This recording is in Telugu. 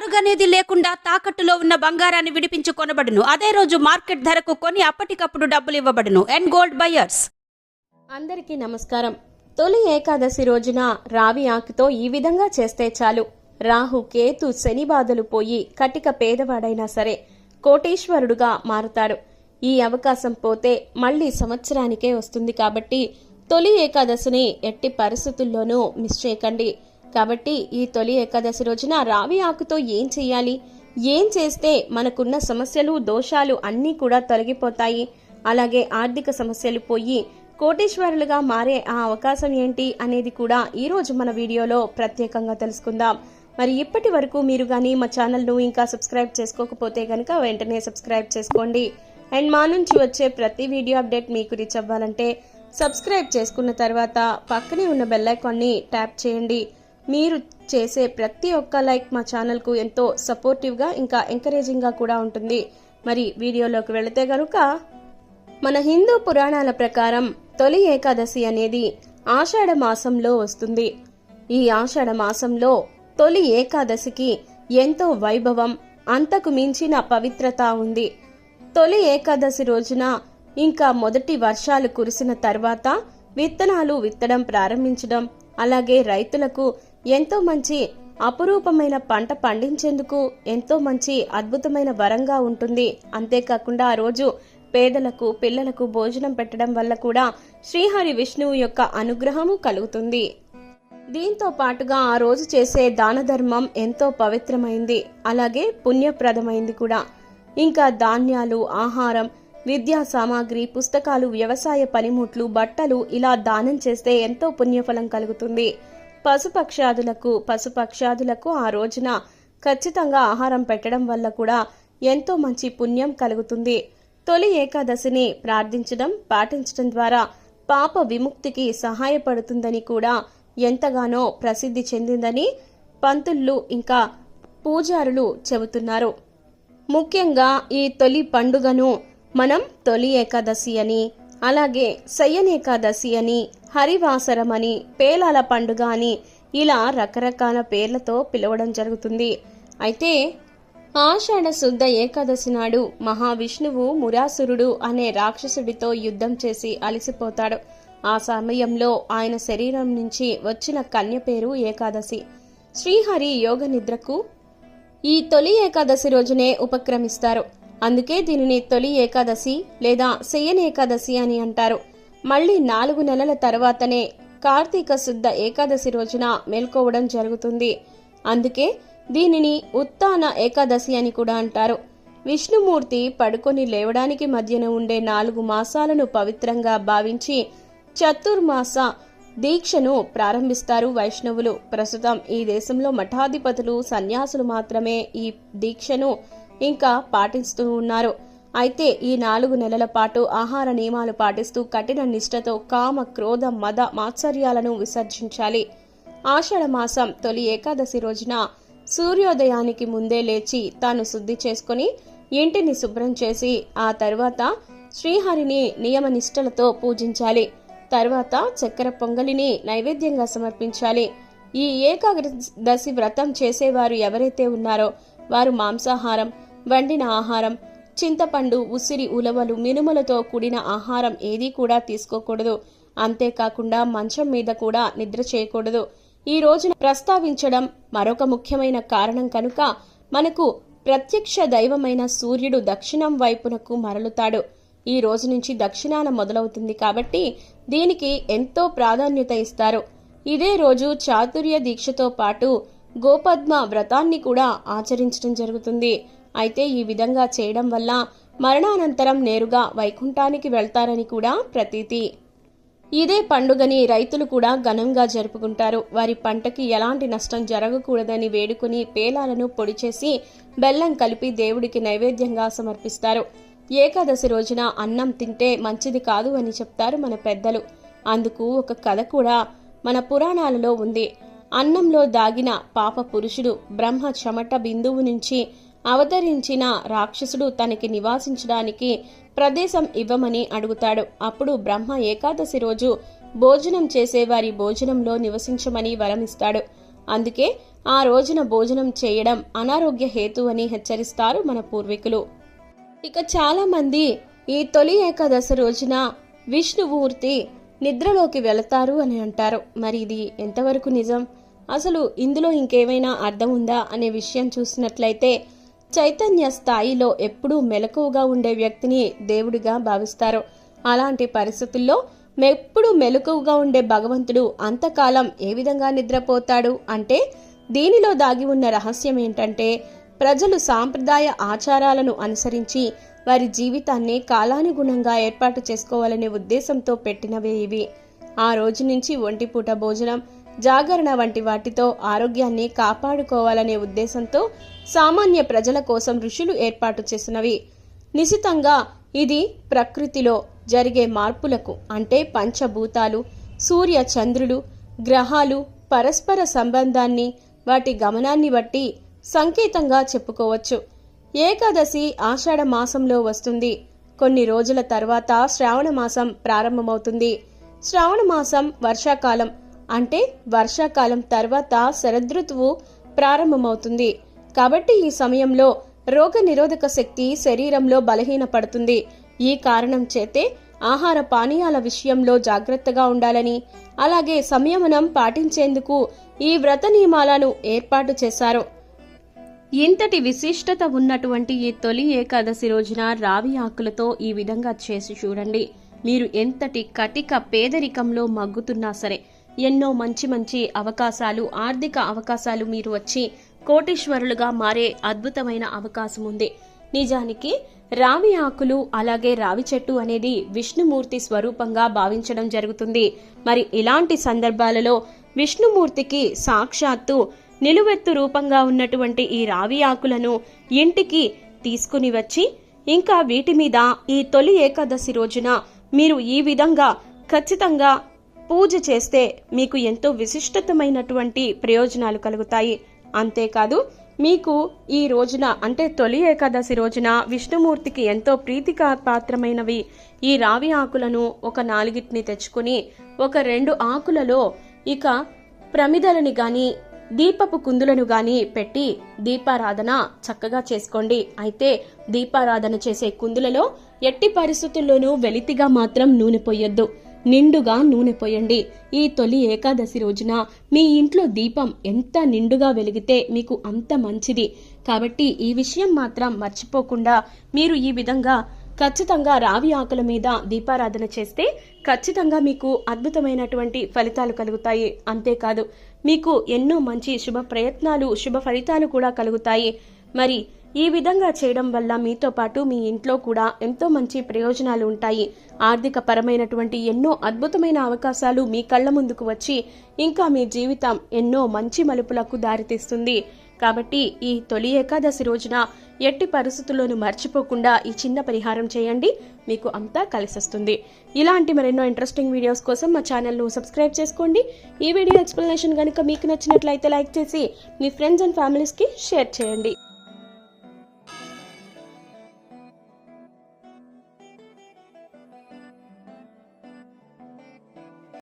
తరుగనేది లేకుండా తాకట్టులో ఉన్న బంగారాన్ని విడిపించి కొనబడును అదే రోజు మార్కెట్ ధరకు కొని అప్పటికప్పుడు డబ్బులు ఇవ్వబడును. అండ్ గోల్డ్ బయర్స్ అందరికీ నమస్కారం. తొలి ఏకాదశి రోజున రావి ఆకుతో ఈ విధంగా చేస్తే చాలు. రాహు కేతు శని బాధలు పోయి కటిక పేదవాడైనా సరే కోటీశ్వరుడుగా మారుతాడు ఈ అవకాశం పోతే మళ్ళీ సంవత్సరానికే వస్తుంది కాబట్టి తొలి ఏకాదశిని ఎట్టి పరిస్థితుల్లోనూ మిస్ చేయకండి. కాబట్టి ఈ తొలి ఏకాదశి రోజున రావి ఆకుతో ఏం చేయాలి ఏం చేస్తే మనకున్న సమస్యలు దోషాలు అన్నీ కూడా తొలగిపోతాయి? అలాగే ఆర్థిక సమస్యలు పోయి కోటీశ్వరులుగా మారే ఆ అవకాశం ఏంటి అనేది కూడా ఈరోజు మన వీడియోలో ప్రత్యేకంగా తెలుసుకుందాం. మరి ఇప్పటి వరకు మీరు కానీ మా ఛానల్ను ఇంకా సబ్స్క్రైబ్ చేసుకోకపోతే కనుక వెంటనే సబ్స్క్రైబ్ చేసుకోండి. అండ్ మా నుంచి వచ్చే ప్రతి వీడియో అప్డేట్ మీకు రీచ్ అవ్వాలంటే సబ్స్క్రైబ్ చేసుకున్న తర్వాత పక్కనే ఉన్న బెల్లైకాన్ని ట్యాప్ చేయండి. మీరు చేసే ప్రతి ఒక్క లైక్ మా ఛానల్కు ఎంతో సపోర్టివ్గా ఇంకా ఎంకరేజింగ్గా కూడా ఉంటుంది. మరి వీడియోలోకి వెళితే గనుక మన హిందూ పురాణాల ప్రకారం తొలి ఏకాదశి అనేది ఆషాఢ మాసంలో వస్తుంది. ఈ ఆషాఢ మాసంలో తొలి ఏకాదశికి ఎంతో వైభవం అంతకు మించిన పవిత్రత ఉంది. తొలి ఏకాదశి రోజున ఇంకా మొదటి వర్షాలు కురిసిన తర్వాత విత్తనాలు విత్తడం ప్రారంభించడం అలాగే రైతులకు ఎంతో మంచి అపురూపమైన పంట పండించేందుకు ఎంతో మంచి అద్భుతమైన వరంగా ఉంటుంది. అంతేకాకుండా ఆ రోజు పేదలకు పిల్లలకు భోజనం పెట్టడం వల్ల కూడా శ్రీహరి విష్ణువు యొక్క అనుగ్రహము కలుగుతుంది. దీంతో పాటుగా ఆ రోజు చేసే దాన ధర్మం ఎంతో పవిత్రమైంది. అలాగే పుణ్యప్రదమైంది కూడా. ఇంకా ధాన్యాలు ఆహారం విద్యా సామాగ్రి పుస్తకాలు వ్యవసాయ పనిముట్లు బట్టలు ఇలా దానం చేస్తే ఎంతో పుణ్యఫలం కలుగుతుంది. పశుపక్షాదులకు పశుపక్షాదులకు ఆ రోజున ఖచ్చితంగా ఆహారం పెట్టడం వల్ల కూడా ఎంతో మంచి పుణ్యం కలుగుతుంది. తొలి ఏకాదశిని ప్రార్థించడం పాటించడం ద్వారా పాప విముక్తికి సహాయపడుతుందని కూడా ఎంతగానో ప్రసిద్ధి చెందిందని పంతుళ్ళు ఇంకా పూజారులు చెబుతున్నారు. ముఖ్యంగా ఈ తొలి పండుగను మనం తొలి ఏకాదశి అని అలాగే శయ్యనేకాదశి అని హరివాసరం అని పేలాల పండుగ అని ఇలా రకరకాల పేర్లతో పిలవడం జరుగుతుంది. అయితే ఆషాఢ శుద్ధ ఏకాదశి నాడు మహావిష్ణువు మురాసురుడు అనే రాక్షసుడితో యుద్ధం చేసి అలసిపోతాడు. ఆ సమయంలో ఆయన శరీరం నుంచి వచ్చిన కన్య పేరు ఏకాదశి. శ్రీహరి యోగ నిద్రకు ఈ తొలి ఏకాదశి రోజునే ఉపక్రమిస్తారు. అందుకే దీనిని తొలి ఏకాదశి లేదా శయన్ ఏకాదశి అని అంటారు. మళ్ళీ నాలుగు నెలల తర్వాతనే కార్తీక శుద్ధ ఏకాదశి రోజున మేల్కోవడం జరుగుతుంది. అందుకే దీనిని ఉత్తాన ఏకాదశి అని కూడా అంటారు. విష్ణుమూర్తి పడుకొని లేవడానికి మధ్యన ఉండే నాలుగు మాసాలను పవిత్రంగా భావించి చతుర్మాస దీక్షను ప్రారంభిస్తారు వైష్ణవులు. ప్రస్తుతం ఈ దేశంలో మఠాధిపతులు సన్యాసులు మాత్రమే ఈ దీక్షను ఇంకా పాటిస్తూ ఉన్నారు. అయితే ఈ నాలుగు నెలల పాటు ఆహార నియమాలు పాటిస్తూ కఠిన నిష్ఠతో కామ క్రోధ మద మాత్సర్యాలను విసర్జించాలి. ఆషాఢ మాసం తొలి ఏకాదశి రోజున సూర్యోదయానికి ముందే లేచి తాను శుద్ధి చేసుకుని ఇంటిని శుభ్రం చేసి ఆ తర్వాత శ్రీహరిని నియమ నిష్ఠలతో పూజించాలి. తర్వాత చక్కెర పొంగలిని నైవేద్యంగా సమర్పించాలి. ఈ ఏకాదశి వ్రతం చేసేవారు ఎవరైతే ఉన్నారో వారు మాంసాహారం వండిన ఆహారం చింతపండు ఉసిరి ఉలవలు మినుములతో కూడిన ఆహారం ఏదీ కూడా తీసుకోకూడదు. అంతేకాకుండా మంచం మీద కూడా నిద్ర చేయకూడదు. ఈ రోజున ప్రస్తావించడం మరొక ముఖ్యమైన కారణం కనుక మనకు ప్రత్యక్ష దైవమైన సూర్యుడు దక్షిణం వైపునకు మరలుతాడు. ఈ రోజు నుంచి దక్షిణాన మొదలవుతుంది కాబట్టి దీనికి ఎంతో ప్రాధాన్యత ఇస్తారు. ఇదే రోజు చాతుర్య దీక్షతో పాటు గోపద్మ వ్రతాన్ని కూడా ఆచరించడం జరుగుతుంది. అయితే ఈ విధంగా చేయడం వల్ల మరణానంతరం నేరుగా వైకుంఠానికి వెళ్తారని కూడా ప్రతీతి. ఇదే పండుగని రైతులు కూడా ఘనంగా జరుపుకుంటారు. వారి పంటకి ఎలాంటి నష్టం జరగకూడదని వేడుకుని పేలాలను పొడి చేసి బెల్లం కలిపి దేవుడికి నైవేద్యంగా సమర్పిస్తారు. ఏకాదశి రోజున అన్నం తింటే మంచిది కాదు అని చెప్తారు మన పెద్దలు. అందుకు ఒక కథ కూడా మన పురాణాలలో ఉంది. అన్నంలో దాగిన పాప పురుషుడు బ్రహ్మ చెమట బిందువు నుంచి అవతరించిన రాక్షసుడు తనకి నివాసించడానికి ప్రదేశం ఇవ్వమని అడుగుతాడు. అప్పుడు బ్రహ్మ ఏకాదశి రోజు భోజనం చేసేవారి భోజనంలో నివసించమని వరమిస్తాడు. అందుకే ఆ రోజున భోజనం చేయడం అనారోగ్య హేతు అని హెచ్చరిస్తారు మన పూర్వీకులు. ఇక చాలా మంది ఈ తొలి ఏకాదశి రోజున విష్ణుమూర్తి నిద్రలోకి వెళతారు అని అంటారు. మరి ఇది ఎంతవరకు నిజం? అసలు ఇందులో ఇంకేమైనా అర్థం ఉందా అనే విషయం చూసినట్లయితే చైతన్య స్థాయిలో ఎప్పుడూ మెలకువగా ఉండే వ్యక్తిని దేవుడిగా భావిస్తారు. అలాంటి పరిస్థితుల్లో ఎప్పుడు మెలకువగా ఉండే భగవంతుడు అంతకాలం ఏ విధంగా నిద్రపోతాడు అంటే దీనిలో దాగి ఉన్న రహస్యం ఏంటంటే ప్రజలు సాంప్రదాయ ఆచారాలను అనుసరించి వారి జీవితాన్ని కాలానుగుణంగా ఏర్పాటు చేసుకోవాలనే ఉద్దేశంతో పెట్టినవే ఇవి. ఆ రోజు నుంచి ఒంటిపూట భోజనం జాగరణ వంటి వాటితో ఆరోగ్యాన్ని కాపాడుకోవాలనే ఉద్దేశంతో సామాన్య ప్రజల కోసం ఋషులు ఏర్పాటు చేసినవి. నిశితంగా ఇది ప్రకృతిలో జరిగే మార్పులకు అంటే పంచభూతాలు సూర్య చంద్రులు గ్రహాలు పరస్పర సంబంధాన్ని వాటి గమనాన్ని బట్టి సంకేతంగా చెప్పుకోవచ్చు. ఏకాదశి ఆషాఢ మాసంలో వస్తుంది. కొన్ని రోజుల తర్వాత శ్రావణ మాసం ప్రారంభమవుతుంది. శ్రావణ మాసం వర్షాకాలం అంటే వర్షాకాలం తర్వాత శరదృతువు ప్రారంభమవుతుంది. కాబట్టి ఈ సమయంలో రోగ నిరోధక శక్తి శరీరంలో బలహీనపడుతుంది. ఈ కారణం చేతే ఆహార పానీయాల విషయంలో జాగ్రత్తగా ఉండాలని అలాగే సంయమనం పాటించేందుకు ఈ వ్రత నియమాలను ఏర్పాటు చేశారు. ఇంతటి విశిష్టత ఉన్నటువంటి ఈ తొలి ఏకాదశి రోజున రావి ఆకులతో ఈ విధంగా చేసి చూడండి. మీరు ఎంతటి కటిక పేదరికంలో మగ్గుతున్నా సరే ఎన్నో మంచి మంచి అవకాశాలు ఆర్థిక అవకాశాలు మీరు వచ్చి కోటీశ్వరులుగా మారే అద్భుతమైన అవకాశం ఉంది. నిజానికి రావి ఆకులు అలాగే రావి చెట్టు అనేది విష్ణుమూర్తి స్వరూపంగా భావించడం జరుగుతుంది. మరి ఇలాంటి సందర్భాలలో విష్ణుమూర్తికి సాక్షాత్తు నిలువెత్తు రూపంగా ఉన్నటువంటి ఈ రావి ఆకులను ఇంటికి తీసుకుని వచ్చి ఇంకా వీటి మీద ఈ తొలి ఏకాదశి రోజున మీరు ఈ విధంగా ఖచ్చితంగా పూజ చేస్తే మీకు ఎంతో విశిష్టతమైనటువంటి ప్రయోజనాలు కలుగుతాయి. అంతేకాదు మీకు ఈ రోజున అంటే తొలి ఏకాదశి రోజున విష్ణుమూర్తికి ఎంతో ప్రీతికా పాత్రమైనవి ఈ రావి ఆకులను ఒక నాలుగిటిని తెచ్చుకుని ఒక రెండు ఆకులలో ఇక ప్రమిదలని గాని దీపపు కుందులను గాని పెట్టి దీపారాధన చక్కగా చేసుకోండి. అయితే దీపారాధన చేసే కుందులలో ఎట్టి పరిస్థితుల్లోనూ వెలితిగా మాత్రం నూనె పోయొద్దు. నిండుగా నూనె పోయండి. ఈ తొలి ఏకాదశి రోజున మీ ఇంట్లో దీపం ఎంత నిండుగా వెలిగితే మీకు అంత మంచిది. కాబట్టి ఈ విషయం మాత్రం మర్చిపోకుండా మీరు ఈ విధంగా ఖచ్చితంగా రావి ఆకుల మీద దీపారాధన చేస్తే ఖచ్చితంగా మీకు అద్భుతమైనటువంటి ఫలితాలు కలుగుతాయి. అంతేకాదు మీకు ఎన్నో మంచి శుభ ప్రయత్నాలు శుభ ఫలితాలు కూడా కలుగుతాయి. మరి ఈ విధంగా చేయడం వల్ల మీతో పాటు మీ ఇంట్లో కూడా ఎంతో మంచి ప్రయోజనాలు ఉంటాయి. ఆర్థిక పరమైనటువంటి ఎన్నో అద్భుతమైన అవకాశాలు మీ కళ్ళ ముందుకు వచ్చి ఇంకా మీ జీవితం ఎన్నో మంచి మలుపులకు దారితీస్తుంది. కాబట్టి ఈ తొలి ఏకాదశి రోజున ఎట్టి పరిస్థితుల్లోనూ మర్చిపోకుండా ఈ చిన్న పరిహారం చేయండి. మీకు అంతా కలిసొస్తుంది. ఇలాంటి మరెన్నో ఇంట్రెస్టింగ్ వీడియోస్ కోసం మా ఛానల్ను సబ్స్క్రైబ్ చేసుకోండి. ఈ వీడియో ఎక్స్ప్లెనేషన్ కనుక మీకు నచ్చినట్లయితే లైక్ చేసి మీ ఫ్రెండ్స్ అండ్ ఫ్యామిలీస్కి షేర్ చేయండి.